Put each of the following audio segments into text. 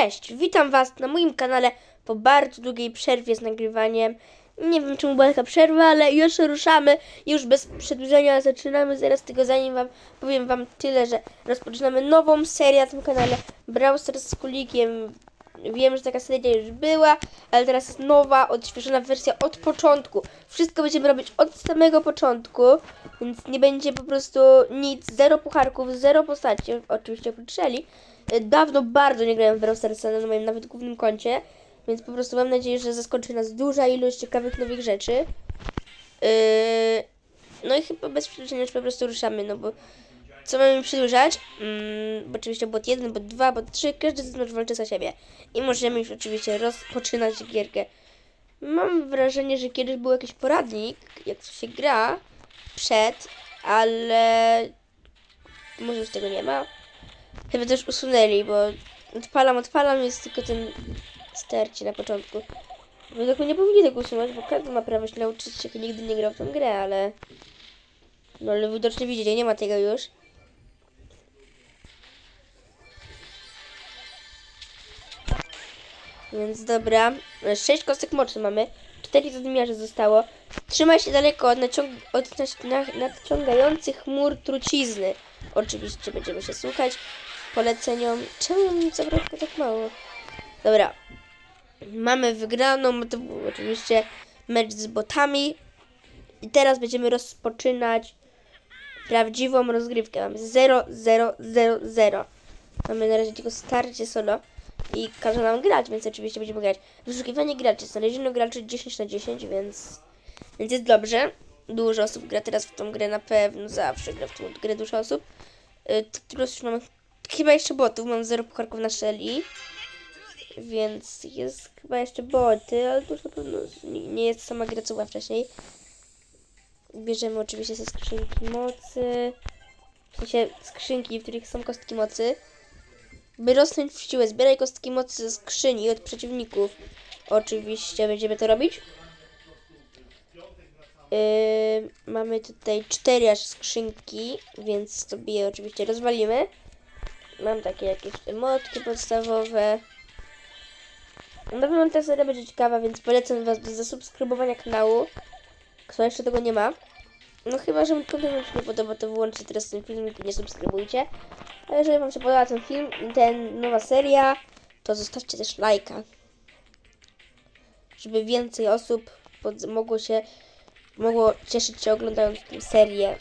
Cześć, witam Was na moim kanale po bardzo długiej przerwie z nagrywaniem. Nie wiem czemu była taka przerwa, ale już ruszamy, już bez przedłużenia zaczynamy zaraz tylko zanim Wam powiem Wam tyle, że rozpoczynamy nową serię na tym kanale Brawl Stars z Kulikiem. Wiem, że taka seria już była, ale teraz jest nowa, odświeżona wersja od początku. Wszystko będziemy robić od samego początku, więc nie będzie po prostu nic, zero pucharków, zero postaci, oczywiście oprócz. Y, Dawno bardzo nie grałem w Brawl Starsa na moim nawet głównym koncie, więc po prostu mam nadzieję, że zaskoczy nas duża ilość ciekawych nowych rzeczy. Yy, no i chyba bez przedłużenia już po prostu ruszamy, no bo co mamy przedłużać? Mm, bo oczywiście bot 1, bot 2, bot 3, każdy z nas walczy za siebie. I możemy już oczywiście rozpoczynać gierkę. Mam wrażenie, że kiedyś był jakiś poradnik, jak to się gra przed, ale może już tego nie ma. Chyba też usunęli, bo odpalam, odpalam, jest tylko ten stercie na początku. Według mnie nie powinni tego usunąć, bo każdy ma prawo się nauczyć jak nigdy nie grał w tą grę, ale... No ale widocznie widzicie, nie ma tego już. Więc dobra, sześć kostek mocy mamy, cztery zadymiarze zostało. Trzymaj się daleko od, naciąg od nac- na- nadciągających chmur trucizny. Oczywiście będziemy się słuchać poleceniom. Czemu mi zabrakło tak mało? Dobra, mamy wygraną, to był oczywiście mecz z botami. I teraz będziemy rozpoczynać prawdziwą rozgrywkę. Mamy 0, 0, 0, 0. Mamy na razie tylko starcie solo i każe nam grać, więc oczywiście będziemy grać. Wyszukiwanie graczy. Znaleziono graczy 10 na 10, więc, więc jest dobrze. Dużo osób gra teraz w tą grę, na pewno zawsze gra w tą grę dużo osób. Y, to teraz już mamy chyba jeszcze botów, mam 0 pucharków na Shelly. Więc jest chyba jeszcze boty, ale to już na pewno nie jest sama gra, co była wcześniej. Bierzemy oczywiście ze skrzynki mocy. W sensie skrzynki, w których są kostki mocy. By rosnąć w siłę, zbieraj kostki mocy ze skrzyni od przeciwników. Oczywiście będziemy to robić. Yy, mamy tutaj cztery aż skrzynki, więc sobie oczywiście rozwalimy. Mam takie jakieś emotki podstawowe. Na pewno ta seria będzie ciekawa, więc polecam Was do zasubskrybowania kanału. Kto jeszcze tego nie ma. No chyba, że Wam się nie podoba, to wyłączcie teraz ten filmik i nie subskrybujcie. A jeżeli Wam się podoba ten film ten nowa seria, to zostawcie też lajka. Żeby więcej osób mogło się mogło cieszyć się oglądając tę serię.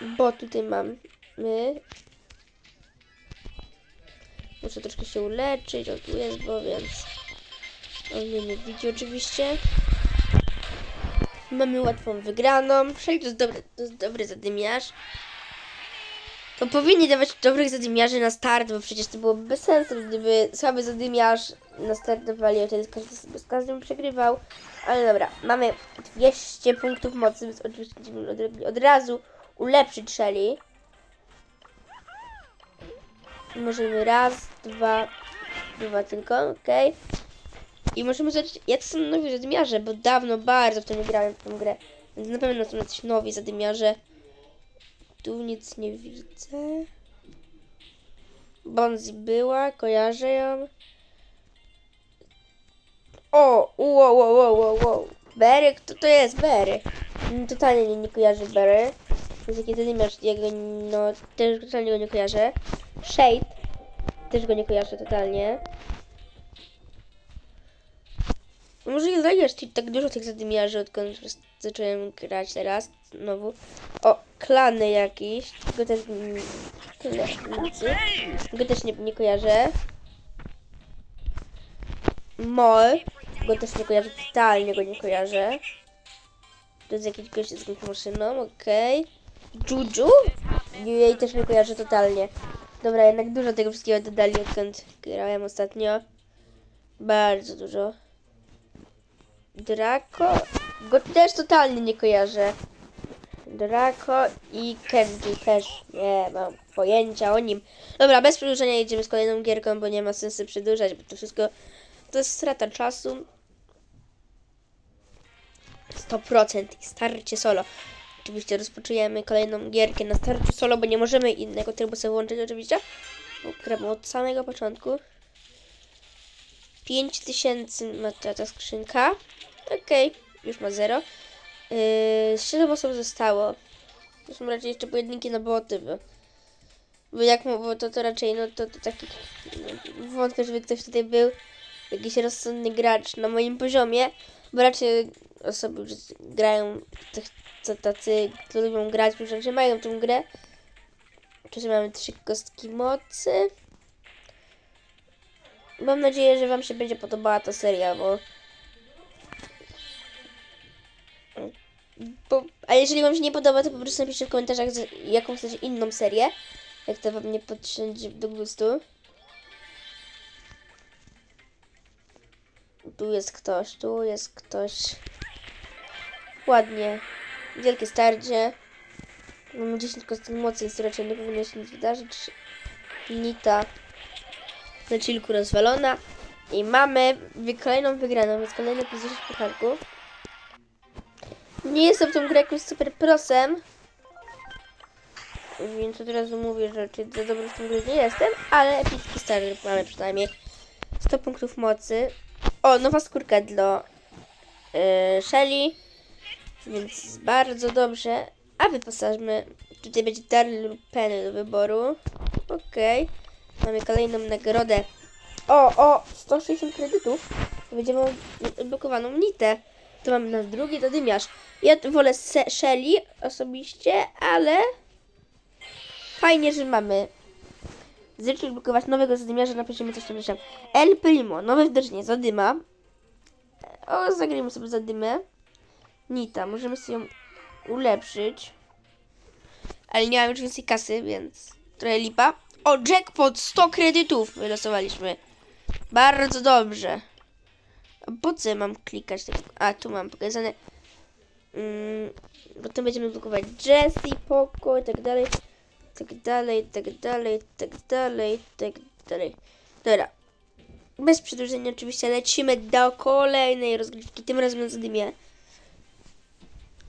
Bo tutaj mamy Muszę troszkę się uleczyć, on tu jest, bo więc on mnie nie widzi oczywiście. Mamy łatwą wygraną. Szeli to dobry, to jest dobry zadymiarz. To powinni dawać dobrych zadymiarzy na start, bo przecież to byłoby bez sensu, gdyby słaby zadymiarz na start dawali, a wtedy każdy sobie z każdym przegrywał. Ale dobra, mamy 200 punktów mocy, więc oczywiście będziemy od, od razu ulepszyć Shelly. Możemy raz, dwa, dwa tylko, okej. I możemy zobaczyć, jak są nowi zadymiarze, bo dawno bardzo w nie grałem w tą grę. Więc na pewno są jacyś nowi zadymiarze. Tu nic nie widzę. Bonzi była, kojarzę ją. O, wow, wow, wow, wow. Berry, kto to jest Berry? Mm, Totalnie nie, nie kojarzę Berry. To jest jakiś zadymiarz, jego, no, też totalnie go nie kojarzę. Shade. Też go nie kojarzę totalnie. Może nie ci tak dużo tych zadymiarzy, odkąd zacząłem grać teraz znowu. O, klany jakiś. Go też mm, klanicy. Go też nie, nie kojarzę. Mol. Go też nie kojarzę, totalnie go nie kojarzę. To jest jakiś gość z jakąś maszyną, okej. Juju? Jej też nie kojarzę totalnie. Dobra, jednak dużo tego wszystkiego dodali, odkąd grałem ostatnio. Bardzo dużo. Draco? Go też totalnie nie kojarzę. Draco i Kenji też nie mam pojęcia o nim. Dobra, bez przedłużenia jedziemy z kolejną gierką, bo nie ma sensu przedłużać, bo to wszystko to jest strata czasu. 100% i starcie solo. Oczywiście rozpoczujemy kolejną gierkę na starcie solo, bo nie możemy innego trybu sobie włączyć oczywiście. Bo gramy od samego początku. 5000 ma ta, ta skrzynka. Okej, już ma 0. Yy, 7 osób zostało. To są raczej jeszcze pojedynki na boty, bo, bo jak bo to, to raczej, no to, to taki, no, wątpię, żeby ktoś tutaj był, jakiś rozsądny gracz na moim poziomie, bo raczej osoby już grają, tacy, którzy lubią grać, już raczej mają tę grę. Tutaj mamy trzy kostki mocy. Mam nadzieję, że Wam się będzie podobała ta seria, bo. bo a jeżeli Wam się nie podoba, to po prostu napiszcie w komentarzach, jaką chcecie inną serię. Jak to Wam nie podsiądzie do gustu. Tu jest ktoś, tu jest ktoś. Ładnie. Wielkie starcie. Mamy 10 kostek mocy, więc raczej nie powinno się nic wydarzyć. Nita na chillku rozwalona. I mamy kolejną wygraną, więc kolejne plus 10 pucharków. Nie jestem w tą grę jakimś super prosem. Więc od razu mówię, że czy za dobry w tą grę nie jestem, ale epicki stary mamy przynajmniej 100 punktów mocy. O, nowa skórka dla yy, Shelly, więc bardzo dobrze. A wyposażmy, tutaj będzie Darl lub Penny do wyboru. Okej. Mamy kolejną nagrodę. O, o, 160 kredytów. Będziemy miał odblokowaną nitę. To mamy na drugi zadymiarz. Ja wolę Shelly osobiście, ale fajnie, że mamy. Zresztą odblokować nowego zadymiarza na poziomie coś tam jeszcze. El Primo, nowe wdrożenie, zadyma. O, zagrajmy sobie zadymę. Nita, możemy sobie ją ulepszyć. Ale nie mam już więcej kasy, więc trochę lipa. O, jackpot! 100 kredytów wylosowaliśmy. Bardzo dobrze. Po co mam klikać? Tak? A, tu mam pokazane. Mm, potem będziemy blokować Jessie, Poco i tak dalej. Tak dalej, tak dalej, tak dalej, tak dalej. Dobra. Bez przedłużenia oczywiście lecimy do kolejnej rozgrywki, tym razem na zadymie.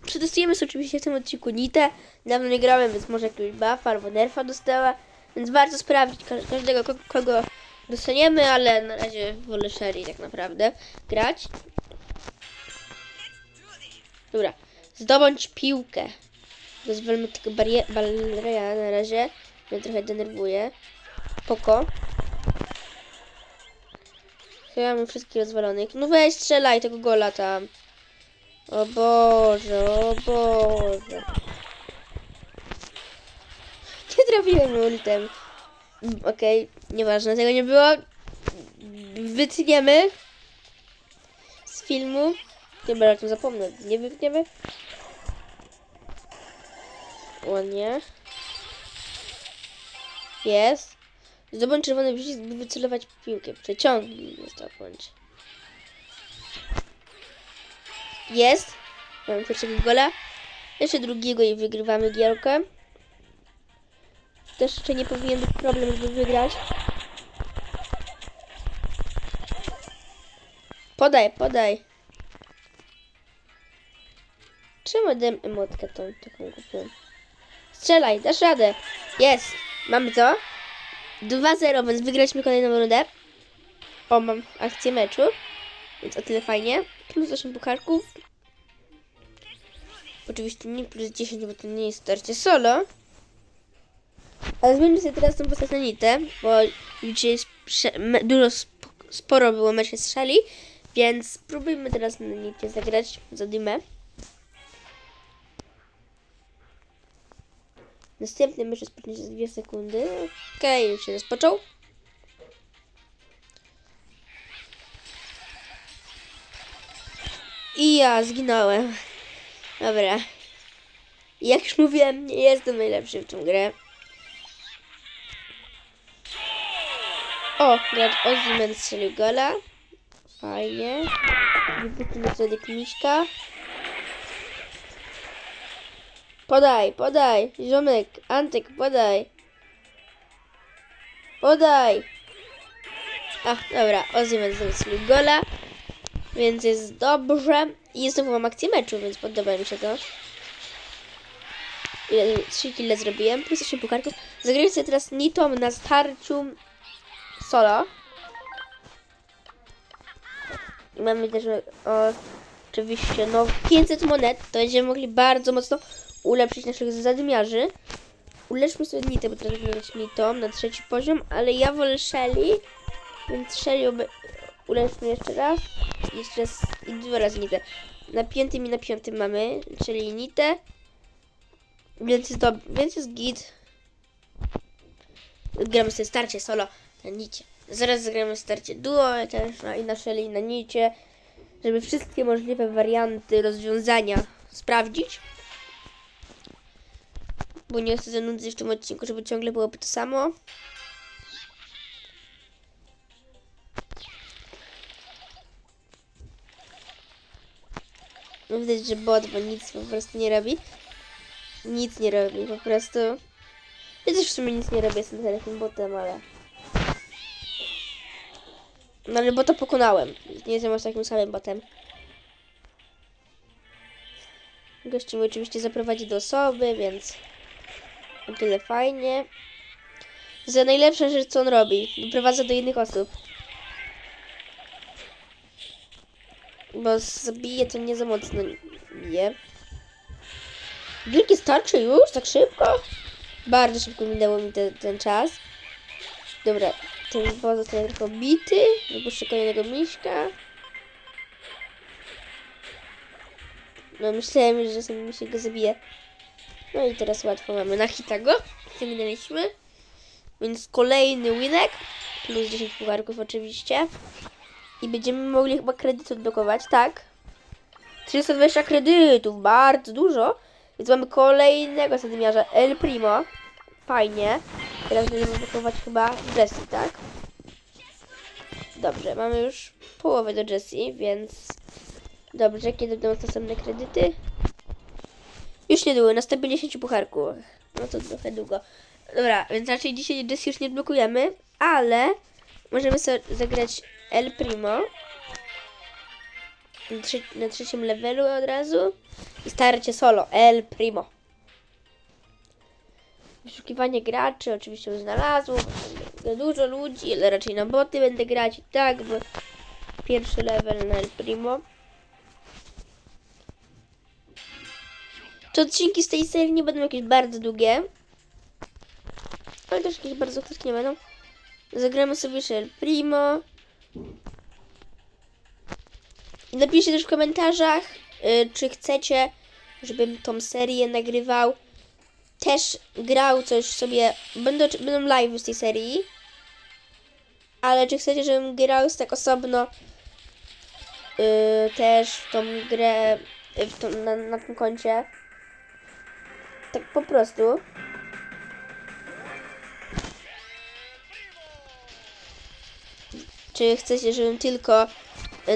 Przetestujemy sobie oczywiście w tym odcinku Nitę. Dawno nie grałem, więc może jakiegoś buffa albo nerfa dostała. Więc warto sprawdzić ka- każdego, ko- kogo dostaniemy, ale na razie wolę Sherry tak naprawdę grać. Dobra, zdobądź piłkę. Pozwólmy tylko barie- Balleria na razie. Mnie trochę denerwuje. Poko. Chyba mamy wszystkich rozwalonych. No weź strzelaj tego gola tam. O Boże, o Boże. Nie trafiłem ultem. Okej, nieważne, tego nie było. Wytniemy z filmu. Chyba o tym zapomnę. Nie wytniemy. Ładnie. Jest. Zdobądź czerwony przycisk, by wycelować piłkę. Przeciągnij jest to bądź. Jest. Mamy pierwszego gola. Jeszcze drugiego i wygrywamy gierkę. Też jeszcze nie powinien być problem, żeby wygrać. Podaj, podaj. Czemu dam emotkę tą taką głupią? Strzelaj, dasz radę. Jest. Mamy to. 2-0, więc wygraliśmy kolejną rundę. O, mam akcję meczu. Więc o tyle fajnie. Plus 8 pucharków. Oczywiście nie plus 10, bo to nie jest starcie solo. Ale zmieńmy sobie teraz tą postać na nitę, bo dzisiaj jest dużo sp- sporo było meczy szali, więc spróbujmy teraz na nicie zagrać za dymę. Następny mecz rozpocznie się za 2 sekundy. Okej, już się rozpoczął. I ja zginąłem. Dobra. Jak już mówiłem, nie jestem najlepszy w tą grę. O, gracz Ozymen strzelił gola. Fajnie. Na środek Miśka. Podaj, podaj, ziomek, Antek, podaj. Podaj. A, dobra, Ozymen strzelił gola. Więc jest dobrze. I znowu mam akcję meczu, więc podoba mi się to. Ile, 3 kile zrobiłem, plus 8 pucharków. Zagrałem sobie teraz Nitą na starciu solo. I mamy też o, oczywiście no 500 monet. To będziemy mogli bardzo mocno ulepszyć naszych zadmiarzy. Uleczmy sobie Nitę, bo teraz będę grać Nitą na trzeci poziom, ale ja wolę Shelly, więc Shelly uleczmy jeszcze raz. Jeszcze raz i dwa razy Nitę. Na piątym i na piątym mamy, czyli Nitę. Więc jest, dob... więc jest git. Gramy sobie starcie solo na Nicie. Zaraz zagramy starcie duo też no, i na Shelly i na Nicie, żeby wszystkie możliwe warianty rozwiązania sprawdzić. Bo nie chcę zanudzić w tym odcinku, żeby ciągle byłoby to samo. No widać, że bot, bo nic po prostu nie robi. Nic nie robi, po prostu. Ja też w sumie nic nie robię, jestem takim botem, ale... No ale bota pokonałem. Nie jestem aż takim samym botem. Gości mi oczywiście zaprowadzi do osoby, więc o tyle fajnie. Za najlepsza rzecz, co on robi. Doprowadza do innych osób. Bo zabije to nie za mocno bije. Wielkie starczy już? Tak szybko? Bardzo szybko minęło mi te, ten czas. Dobra, ten boss zostaje tylko bity. Wypuszczę kolejnego miśka. No myślałem, że sobie mi się go zabije. No i teraz łatwo mamy na hita go. Minęliśmy. Więc kolejny winek. Plus 10 pucharków oczywiście. I będziemy mogli chyba kredyt odblokować, tak? 320 kredytów, bardzo dużo. Więc mamy kolejnego zadymiarza El Primo. Fajnie. Teraz będziemy blokować chyba Jessie, tak? Dobrze, mamy już połowę do Jessie, więc... Dobrze, kiedy będą następne kredyty? Już niedługo, na 150 pucharków. No to trochę długo. Dobra, więc raczej dzisiaj Jessie już nie blokujemy, ale możemy sobie zagrać El Primo. Na, trze na trzecim levelu od razu. I starcie solo, El Primo. Wyszukiwanie graczy, oczywiście już znalazło. Dużo ludzi, ale raczej na boty będę grać i tak, bo pierwszy level na El Primo. Te odcinki z tej serii nie będą jakieś bardzo długie. Ale też jakieś bardzo krótkie nie będą. Zagramy sobie jeszcze El Primo. I napiszcie też w komentarzach, y, czy chcecie, żebym tą serię nagrywał. Też grał coś sobie. Będą, będą live z tej serii. Ale czy chcecie, żebym grał tak osobno y, też w tą grę y, w tą, na, na tym koncie? Tak po prostu. Czy chcecie, żebym tylko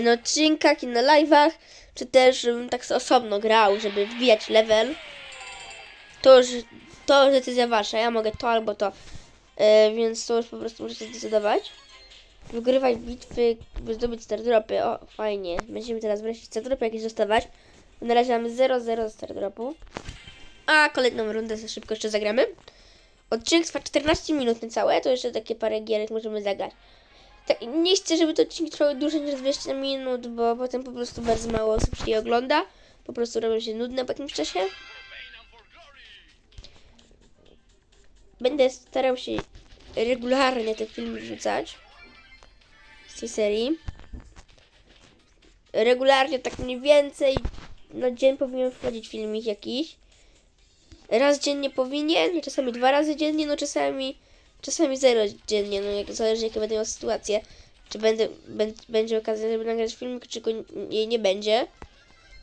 na odcinkach i na live'ach, czy też żebym tak osobno grał, żeby wbijać level. To już, to już decyzja wasza, ja mogę to albo to, yy, więc to już po prostu możecie zdecydować. Wygrywać bitwy, by zdobyć stardropy, o fajnie, będziemy teraz wreszcie stardropy jakieś dostawać. Na razie mamy 0-0 stardropów. A kolejną rundę za szybko jeszcze zagramy. Odcinek trwa 14 minut niecałe, to jeszcze takie parę gierek możemy zagrać. Tak, nie chcę, żeby to odcinki trwały dłużej niż 20 minut, bo potem po prostu bardzo mało osób się je ogląda. Po prostu robią się nudne po jakimś czasie. Będę starał się regularnie te filmy wrzucać z tej serii. Regularnie, tak mniej więcej na dzień powinien wchodzić filmik jakiś. Raz dziennie powinien, czasami dwa razy dziennie, no czasami czasami zero dziennie, no jak zależy jakie będę miał sytuację. Czy będę, bę, będzie okazja, żeby nagrać filmik, czy go nie będzie.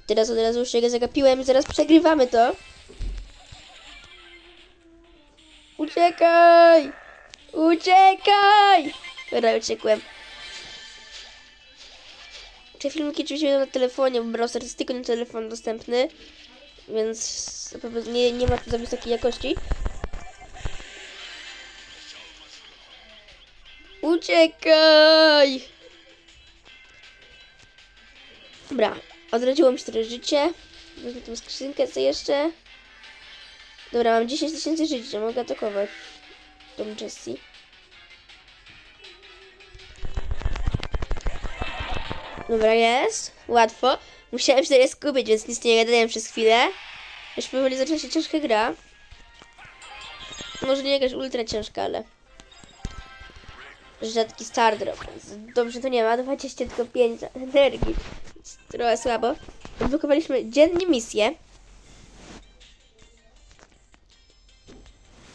Teraz od razu już się zagapiłem i zaraz przegrywamy to. Uciekaj! Uciekaj! Dobra, uciekłem. Te filmiki oczywiście na telefonie, bo browser jest tylko na telefon dostępny. Więc nie, nie ma tu za wysokiej jakości. Uciekaj! Dobra, odrodziło mi się trochę życie. Wezmę tą skrzynkę co jeszcze. Dobra, mam 10 tysięcy życia, mogę atakować tą Jessie. Dobra, jest. Łatwo. Musiałem się teraz skupić, więc nic nie gadałem przez chwilę. Już powoli zaczyna się ciężka gra. Może nie jakaś ultra ciężka, ale... Rzadki star drop. Dobrze to nie ma. 20 tylko 5 energii. Trochę słabo. Odblokowaliśmy dziennie misję.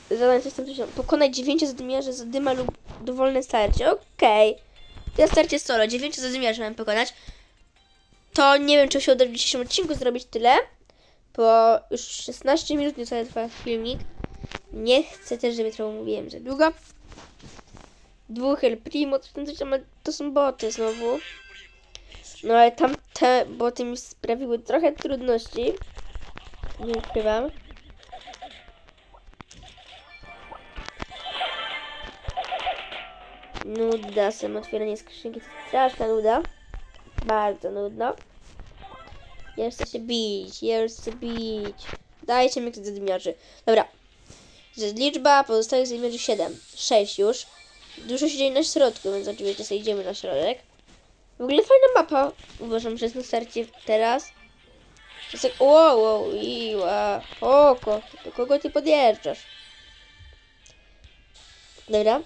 Zadanie system Pokonaj 9 zadymiarzy zadyma lub dowolne starcie. Okej. Ja starcie solo. 9 zadymiarzy mam pokonać. To nie wiem, czy się uda w dzisiejszym odcinku zrobić tyle. Bo już 16 minut nieco trwa filmik. Nie chcę też, żeby trwało, mówiłem, za długo. Dwóch El Primo, to, to, to, to są boty znowu. No ale tamte boty mi sprawiły trochę trudności. Nie ukrywam. Nuda sam otwieranie skrzynki. To straszna nuda. Bardzo nudno. Ja chcę się bić, ja chcę bić. Dajcie mi ktoś zadymiarzy. Dobra. Liczba pozostałych zadymiarzy 7. 6 już. Dużo się dzieje na środku, więc oczywiście sobie idziemy na środek. W ogóle fajna mapa. Uważam, że jest na starcie teraz. Jest jak... Wow, wow, iła. Oko. Do kogo ty podjeżdżasz? Dobra.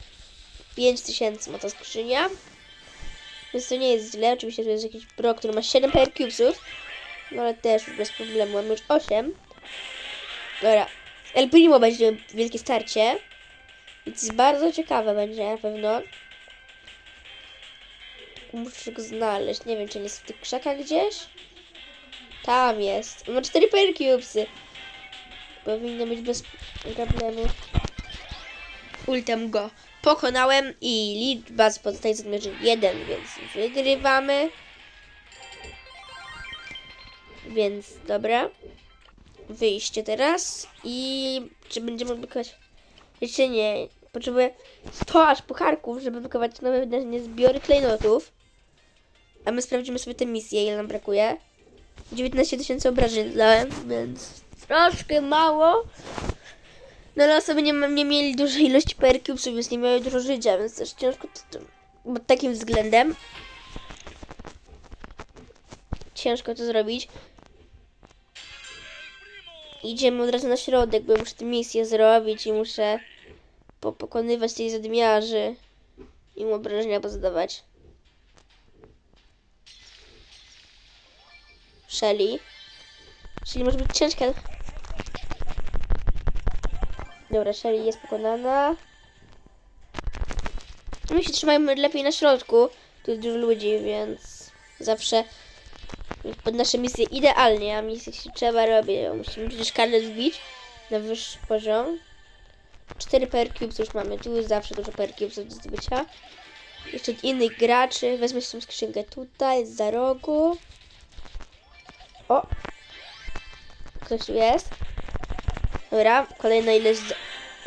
5000 ma ta skrzynia. Więc to nie jest źle. Oczywiście to jest jakiś pro, który ma 7 power cubesów. No ale też bez problemu. Mamy już 8. Dobra. El Primo będzie wielkie starcie. Więc bardzo ciekawe będzie na pewno. Muszę go znaleźć. Nie wiem, czy on jest w tych krzakach gdzieś. Tam jest. On ma 4 power cubesy. Powinno być bez problemu. Ultem go pokonałem i liczba z pozostaje zmierzy 1, więc wygrywamy. Więc dobra. Wyjście teraz i czy będziemy odblokować? Jeszcze nie. Potrzebuję 100 aż pucharków, żeby odblokować nowe wydarzenie zbiory klejnotów. A my sprawdzimy sobie tę misję, ile nam brakuje. 19 tysięcy obrażeń dałem, więc troszkę mało. No ale osoby nie, nie mieli dużej ilości cubesów, więc nie miały dużo życia, więc też ciężko to, to, pod takim względem. Ciężko to zrobić. Idziemy od razu na środek, bo muszę tę misję zrobić i muszę po pokonywać tych zadmiarzy i im obrażenia pozadawać. Shelly. Shelly może być ciężka. Dobra, Shelly jest pokonana. My się trzymajmy lepiej na środku. Tu jest dużo ludzi, więc zawsze pod nasze misje idealnie, a misje się trzeba robić. Musimy przecież karnet wbić na wyższy poziom. 4 per cubes już mamy. Tu jest zawsze dużo per cubes do zdobycia. Jeszcze od innych graczy. Wezmę sobie skrzynkę tutaj, za rogu. O! Ktoś tu jest. Dobra, kolejna ilość za-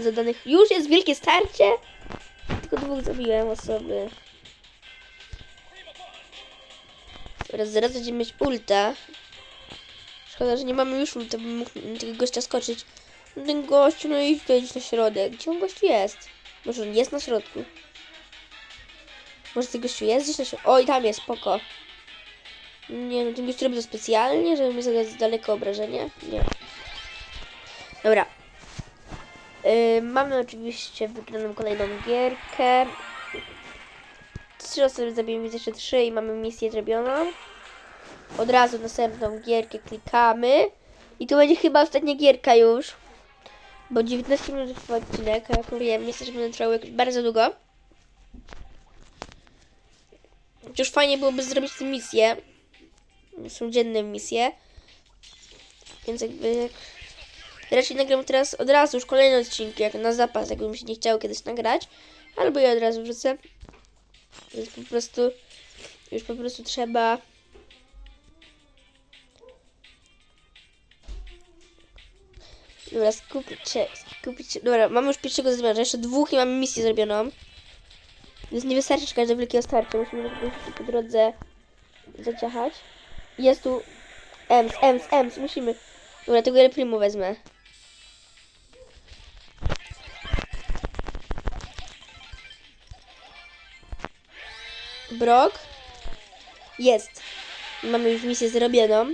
zadanych. Już jest wielkie starcie! Tylko dwóch zabiłem osoby. Teraz zaraz będziemy mieć ulta. Szkoda, że nie mamy już ulta, bym mógł na tego gościa skoczyć. No Ten gościu, no i tutaj na środek. Gdzie on gościu jest? Może on jest na środku? Może ten gościu jest gdzieś na środku? Oj, tam jest, spoko. Nie, no ten gościu robi to specjalnie, żeby mi zadać daleko obrażenie? Nie. Dobra. Yy, mamy oczywiście wygraną kolejną gierkę. Trzy osoby zabijemy, jeszcze trzy i mamy misję zrobioną. Od razu następną gierkę klikamy. I to będzie chyba ostatnia gierka już. Bo 19 minut trwa odcinek, a jak mówiłem, żeby one trwały bardzo długo. Już fajnie byłoby zrobić tę misję. Są dzienne misje. Więc jakby... Raczej nagram teraz od razu już kolejne odcinki, jak na zapas, jakby się nie chciało kiedyś nagrać. Albo je od razu wrzucę. Więc po prostu... Już po prostu trzeba... Dobra, skupić się, skupić się. Dobra, mamy już pierwszego zmiarza, jeszcze dwóch i mamy misję zrobioną. Więc nie wystarczy czekać do wielkiego startu, musimy po drodze zaciachać. Jest tu Ems, Ems, Ems, musimy. Dobra, tego El Primo wezmę. Brok. Jest. Mamy już misję zrobioną.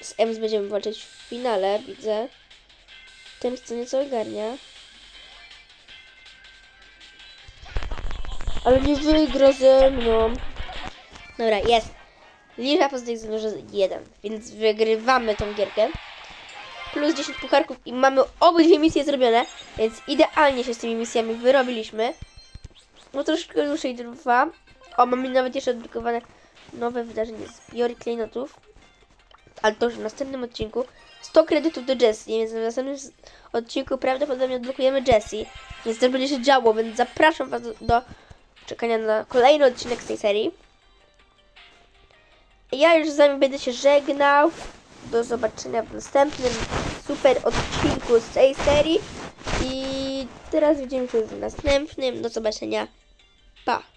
Z Ems będziemy walczyć w finale, widzę. Tym co nieco ogarnia. Ale nie wygra ze mną. Dobra, jest. Liczba pozytywnych zależy 1, więc wygrywamy tą gierkę. Plus 10 pucharków i mamy obydwie misje zrobione, więc idealnie się z tymi misjami wyrobiliśmy. No troszkę dłużej trwa. O, mamy nawet jeszcze odblokowane nowe wydarzenie zbiory klejnotów. Ale to już w następnym odcinku. 100 kredytów do Jessie, więc w następnym odcinku prawdopodobnie odblokujemy Jessie. Więc też będzie się działo, więc zapraszam Was do, do czekania na kolejny odcinek z tej serii. Ja już z Wami będę się żegnał. Do zobaczenia w następnym super odcinku z tej serii. I teraz widzimy się w następnym. Do zobaczenia. Pa!